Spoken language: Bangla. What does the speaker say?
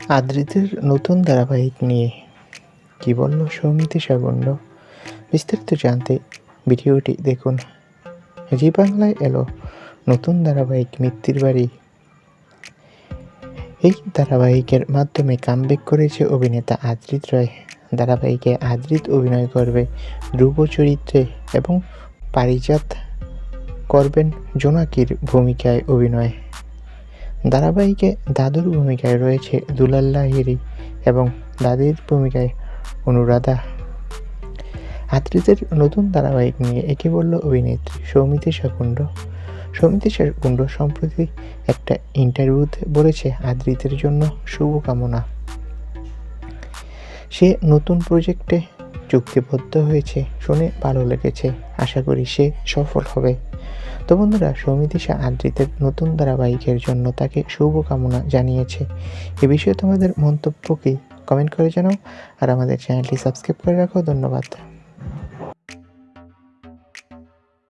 আদ্রিতের নতুন ধারাবাহিক নিয়ে কি বলল সৌমিতি সাগন্ড বিস্তারিত জানতে ভিডিওটি দেখুন। জি বাংলায় এলো নতুন ধারাবাহিক মিত্তির বাড়ি। এই ধারাবাহিকের মাধ্যমে কামব্যাক করেছে অভিনেতা আদ্রিত রায়। ধারাবাহিকে আদ্রিত অভিনয় করবে ধ্রুব চরিত্রে এবং পারিজাত করবেন জোনাকির ভূমিকায় অভিনয়। ধারাবাহিকে দাদুর ভূমিকায় রয়েছে দুলাল লাহিড়ী এবং দাদির ভূমিকায় অনুরাধা। আদ্রিতের নতুন ধারাবাহিক নিয়ে একে বলল অভিনেত্রী সৌমিতি শাকুণ্ড। সৌমিতি শাকুণ্ড সম্প্রতি একটা ইন্টারভিউতে বলেছে আদ্রিতের জন্য শুভকামনা। সে নতুন প্রজেক্টে চুক্তিবদ্ধ হয়েছে, শুনে ভালো লেগেছে, আশা করি সে সফল হবে। তো বন্ধুরা সৌমিতি শাহ আদ্রিতের নতুন ধারাবাহিকের জন্য তাকে শুভকামনা জানিয়েছে। এ বিষয়ে তোমাদের মন্তব্য কী? কমেন্ট করে জানাও আর আমাদের চ্যানেলটি সাবস্ক্রাইব করে রাখো। ধন্যবাদ।